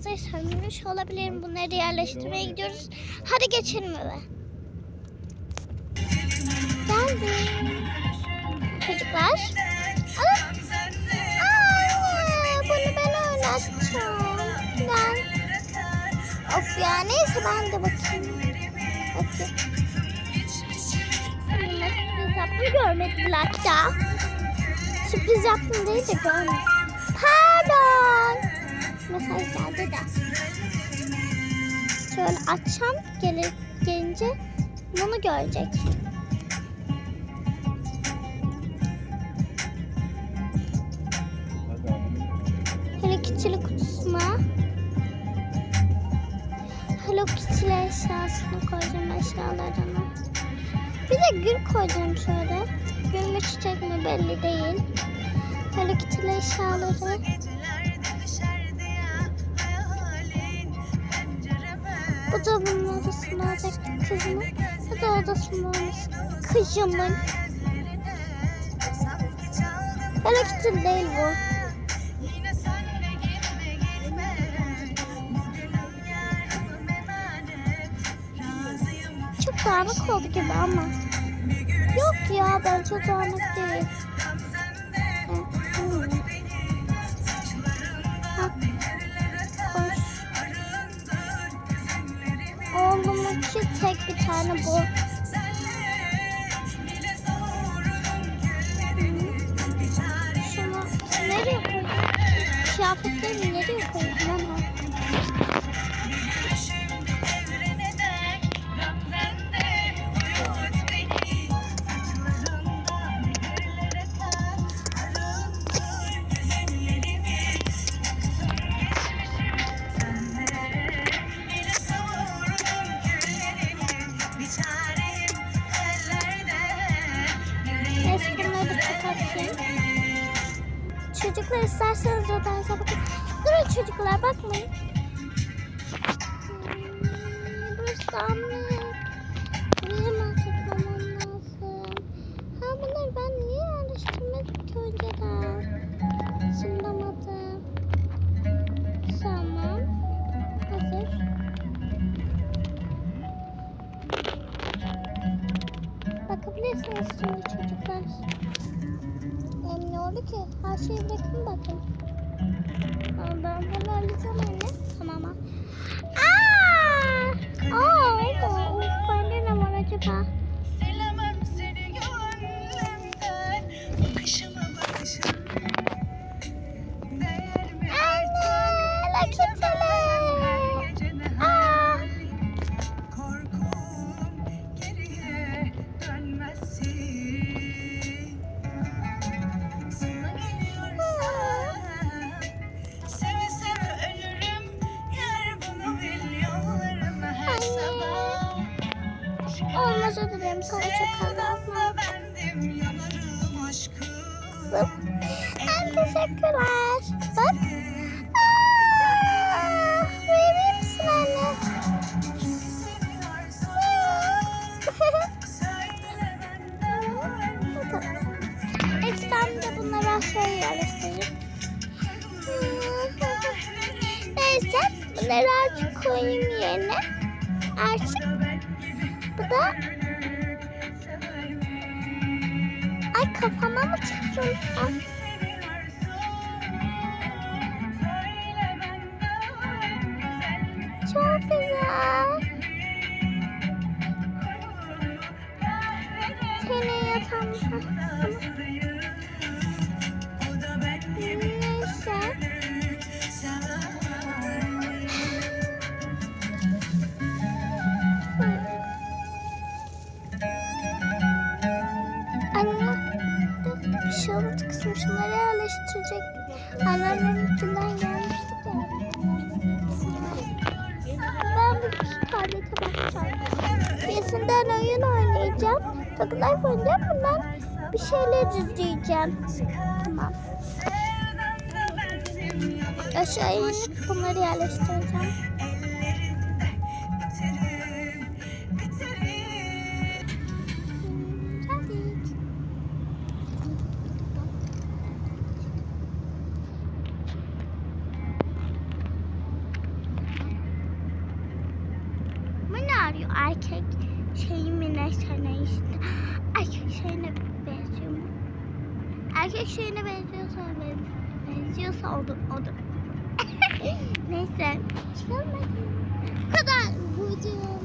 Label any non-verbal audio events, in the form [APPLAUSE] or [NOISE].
mağazayı sömürmüş olabilirim. Bunları yerleştirmeye gidiyoruz. Hadi geçelim eve. Geldim. Çocuklar. Aa, aa, bunu ben oynatacağım. Ben. Of ya neyse ben de bakayım. Bakayım. Sürpriz yaptım görmediler hatta. Sürpriz yaptım değil de görmedim. Pardon. Mesaj geldi de. Şöyle açsam gelir, gelince bunu görecek. Hello Kitty'li kutusuna Hello Kitty'li eşyasını koyacağım eşyalarını. Bir de gül koyacağım şöyle. Gül mü çiçek mi belli değil. Hello Kitty'li eşyaları. Bunun odasında olacak kızımın. Bu da odasında olması kızımın. Hello Kitty değil bu. Çok dağınık oldu gibi ama. Yok ya bence dağınık değil. Hmm. Oğlumunki tek bir tane bu. Şunu nereye koydum? Kıyafetleri nereye koydum Çocuklar isterseniz odanıza bakın. Durun çocuklar bakmayın. Hmm, Burası anlık. Benim hatırlamam lazım. Ha bunları ben niye yerleştirmedim ki önceden? Hatırlamadım. Tamam. Hazır. Bakabilirsiniz şimdi çocuklar. Oldu ki? Her şeyi bırakın bakın. Ama ben bunu halledeceğim anne. Tamam. Aa! Aa! Of bende ne var acaba? Olmaz özür dilerim sana çok fazla Yanma bendim yanarım aşkım yaptım. En teşekkürler. Bak. Aa! Verir misin anne? Ben de yerleştireyim. Neyse bunları artık koyayım yerine. Artık bu da ay kafama mı? Ha? Çok güzel. Seni yatağım. Neyse. Anne. Bir şey oldu kızım. Şunları yerleştirecek. Anneanneminkinden gelmiştik ya. Ben bir tablete bakacağım. Birisinden oyun oynayacağım. Life oynayacağım. Bundan bir şeyler izleyeceğim. Tamam. Aşağıya bunları yerleştireceğim. erkek şeyi mi ne sene işte. Erkek şeyine benziyor mu? Erkek şeyine benziyorsa benziyorsa odur odur. [LAUGHS] Neyse. Çıkalım Bu kadar bu videonun.